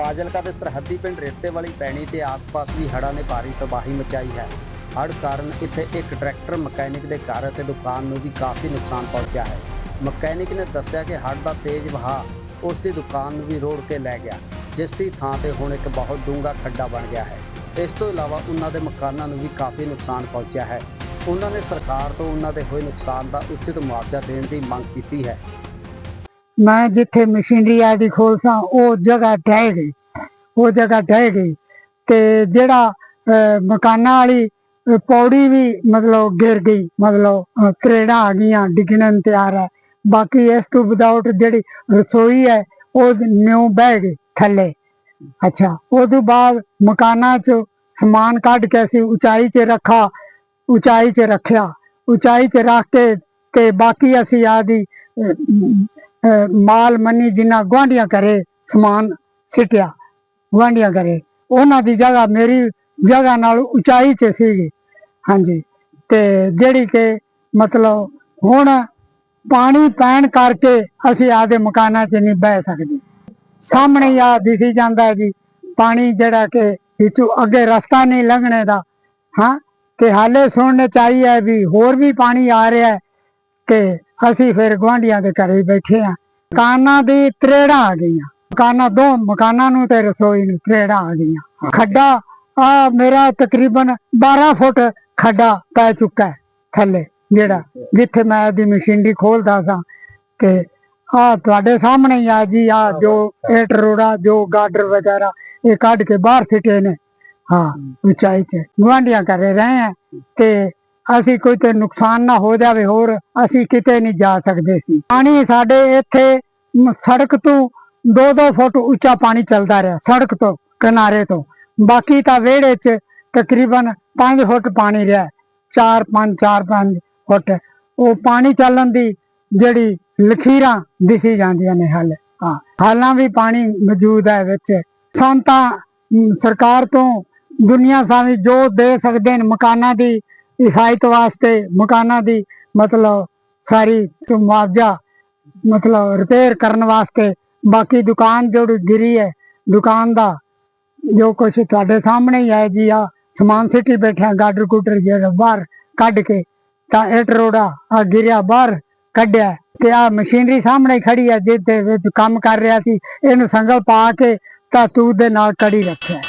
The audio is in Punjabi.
ਫਾਜ਼ਿਲਕਾ ਦੇ ਸਰਹੱਦੀ ਪਿੰਡ ਰੇਤੇ ਵਾਲੀ ਪੈਣੀ ਤੇ ਆਸ-ਪਾਸ ਵੀ ਹੜ੍ਹਾਂ ਨੇ ਭਾਰੀ ਤਬਾਹੀ ਮਚਾਈ ਹੈ। ਹੜ੍ਹ ਕਾਰਨ ਇੱਥੇ ਇੱਕ ਟਰੈਕਟਰ ਮਕੈਨਿਕ ਦੇ ਘਰ ਅਤੇ ਦੁਕਾਨ ਨੂੰ ਵੀ ਕਾਫੀ ਨੁਕਸਾਨ ਪਹੁੰਚਿਆ ਹੈ। ਮਕੈਨਿਕ ਨੇ ਦੱਸਿਆ ਕਿ ਹੜ੍ਹ ਦਾ ਤੇਜ਼ ਵਹਾਅ ਉਸ ਦੀ ਦੁਕਾਨ ਨੂੰ ਵੀ ਰੋੜ ਕੇ ਲੈ ਗਿਆ, ਜਿਸ ਦੀ ਥਾਂ ਤੇ ਹੁਣ ਇੱਕ ਬਹੁਤ ਡੂੰਘਾ ਖੱਡਾ ਬਣ ਗਿਆ ਹੈ। ਇਸ ਤੋਂ ਇਲਾਵਾ ਉਹਨਾਂ ਦੇ ਮਕਾਨਾਂ ਨੂੰ ਵੀ ਕਾਫੀ ਨੁਕਸਾਨ ਪਹੁੰਚਿਆ ਹੈ। ਉਹਨਾਂ ਨੇ ਸਰਕਾਰ ਤੋਂ ਉਹਨਾਂ ਦੇ ਹੋਏ ਨੁਕਸਾਨ ਦਾ ਉਚਿਤ ਮੁਆਵਜ਼ਾ ਦੇਣ ਦੀ ਮੰਗ ਕੀਤੀ ਹੈ। ਮੈਂ ਜਿੱਥੇ ਮਸ਼ੀਨਰੀ ਆਦੀ ਖੋਲਸਾਂ, ਉਹ ਜਗ੍ਹਾ ਢਹਿ ਗਈ। ਉਹ ਜਗ੍ਹਾ ਢਹਿ ਗਈ ਤੇ ਜਿਹੜਾ ਮਕਾਨਾਂ ਵਾਲੀ ਪੌੜੀ ਵੀ ਮਤਲਬ ਗਿਰ ਗਈ, ਮਤਲਬ ਤਰੇੜਾਂ ਆ ਗਈਆਂ ਡਿੱਗਣ ਤਿਆਰ ਹੈ ਬਾਕੀ ਇਸ ਤੋਂ ਵਿਦਆਊਟ ਜਿਹੜੀ ਰਸੋਈ ਹੈ, ਉਹ ਨਿਉ ਬਹਿ ਗਈ ਥੱਲੇ। ਅੱਛਾ ਉਹ ਤੋਂ ਬਾਅਦ ਮਕਾਨਾਂ 'ਚ ਸਮਾਨ ਕੱਢ ਕੇ ਅਸੀਂ ਉਚਾਈ 'ਚ ਰੱਖਾ, ਉਚਾਈ 'ਚ ਰੱਖਿਆ। ਉਚਾਈ 'ਚ ਰੱਖ ਕੇ, ਤੇ ਬਾਕੀ ਅਸੀਂ ਆਦੀ ਅਹ ਮਾਲ ਮੰਨੀ ਜਿੰਨਾ ਗੁਆਂਢੀਆਂ ਕਰੇ ਸਮਾਨ ਸਿੱਟਿਆ, ਗੁਆਂਢੀਆਂ ਕਰੇ ਉਹਨਾਂ ਦੀ ਜਗ੍ਹਾ ਮੇਰੀ ਜਗ੍ਹਾ ਨਾਲ ਉਚਾਈ 'ਚ ਸੀਗੀ। ਹਾਂਜੀ। ਤੇ ਜਿਹੜੀ ਕਿ ਮਤਲਬ ਹੁਣ ਪਾਣੀ ਪੈਣ ਕਰਕੇ ਅਸੀਂ ਆਦੇ ਮਕਾਨਾਂ 'ਚ ਨਹੀਂ ਬਹਿ ਸਕਦੇ। ਸਾਹਮਣੇ ਹੀ ਆ ਦਿਖੀ ਜਾਂਦਾ ਜੀ, ਪਾਣੀ ਜਿਹੜਾ ਕਿ ਵਿੱਚੋਂ ਅੱਗੇ ਰਸਤਾ ਨਹੀਂ ਲੰਘਣੇ ਦਾ। ਹਾਂ, ਤੇ ਹਾਲੇ ਸੁਣਨੇ ਚਾਹੀਏ ਵੀ ਹੋਰ ਵੀ ਪਾਣੀ ਆ ਰਿਹਾ ਤੇ ਅਸੀਂ ਫਿਰ ਗੁਆਂਢੀਆਂ ਦੇ ਘਰੇ ਬੈਠੇ ਆ ਮਕਾਨਾਂ ਦੀ ਤਰੇੜਾਂ ਆ ਗਈਆਂ। ਮਕਾਨਾਂ ਦੋ ਮਕਾਨਾਂ ਨੂੰ ਤੇ ਰਸੋਈ ਨੂੰ ਤਰੇੜਾਂ ਆ ਗਈਆਂ। ਖੱਡਾ, ਆ ਮੇਰਾ ਤਕਰੀਬਨ 12 ਫੁੱਟ ਖੱਡਾ ਪੈ ਚੁੱਕਾ ਹੈ ਥੱਲੇ, ਜਿਹੜਾ ਜਿੱਥੇ ਮੈਂ ਆਪਦੀ ਮਸ਼ੀਨਰੀ ਖੋਲਦਾ ਸਾਂ। ਤੇ ਆ ਤੁਹਾਡੇ ਸਾਹਮਣੇ ਹੀ ਆ ਜੀ, ਆ ਜੋ ਏਟ ਰੋੜਾ, ਜੋ ਗਾਡਰ ਵਗੈਰਾ, ਇਹ ਕੱਢ ਕੇ ਬਾਹਰ ਸਿੱਟੇ ਨੇ। ਹਾਂ, ਉਚਾਈ ਚ ਗੁਆਂਢੀਆਂ ਘਰੇ ਰਹੇ ਆ ਤੇ ਅਸੀਂ ਕੋਈ ਤੇ ਨੁਕਸਾਨ ਨਾ ਹੋ ਜਾਵੇ ਹੋਰ, ਅਸੀਂ ਕਿਤੇ ਨਹੀਂ ਜਾ ਸਕਦੇ ਸੀ। ਪਾਣੀ ਸਾਡੇ ਇੱਥੇ ਸੜਕ ਤੋਂ 2-2 ਫੁੱਟ ਉੱਚਾ ਪਾਣੀ ਚੱਲਦਾ ਰਿਹਾ, ਸੜਕ ਤੋਂ, ਕਿਨਾਰੇ ਤੋਂ। ਬਾਕੀ ਤਾਂ ਵਿਹੜੇ 'ਚ ਤਕਰੀਬਨ 5 ਫੁੱਟ ਪਾਣੀ ਰਿਹਾ 4-5 4-5 ਫੁੱਟ। ਉਹ ਪਾਣੀ ਚੱਲਣ ਦੀ ਜਿਹੜੀ ਲਖੀਰਾਂ ਦਿਖੀ ਜਾਂਦੀਆਂ ਨੇ ਹਾਲੇ, ਹਾਂ। ਹਾਲਾਂ ਵੀ ਪਾਣੀ ਮੌਜੂਦ ਹੈ ਵਿੱਚ। ਸੰਤਾਂ ਸਰਕਾਰ ਤੋਂ ਦੁਨੀਆ ਸਾਵੀ ਜੋ ਦੇ ਸਕਦੇ ਨੇ ਮਕਾਨਾਂ ਦੀ ਹਿਫਾਜ਼ਤ ਵਾਸਤੇ ਮਕਾਨਾਂ ਦੀ ਮਤਲਬ ਸਾਰੀ ਮੁਆਵਜ਼ਾ ਮਤਲਬ ਰਿਪੇਅਰ ਕਰਨ ਵਾਸਤੇ ਬਾਕੀ ਦੁਕਾਨ ਜਿਹੜੀ ਗਿਰੀ ਹੈ, ਦੁਕਾਨ ਦਾ ਜੋ ਕੁਛ ਤੁਹਾਡੇ ਸਾਹਮਣੇ ਹੀ ਹੈ ਜੀ ਆ ਸਮਾਨ ਸਿੱਟੀ ਬੈਠਿਆ ਗਾਡਰ ਗੁੱਡਰ ਜਿਹੜਾ ਬਾਹਰ ਕੱਢ ਕੇ, ਤਾਂ ਇੱਟ ਰੋੜਾ ਆ ਗਿਰਿਆ ਬਾਹਰ ਕੱਢਿਆ ਤੇ ਆ ਮਸ਼ੀਨਰੀ ਸਾਹਮਣੇ ਖੜੀ ਹੈ, ਜਿਹਦੇ ਵਿੱਚ ਕੰਮ ਕਰ ਰਿਹਾ ਸੀ, ਇਹਨੂੰ ਸੰਗਲ ਪਾ ਕੇ ਤਾਂ ਤੂੰ ਦੇ ਨਾਲ ਕੜੀ ਰੱਖਿਆ।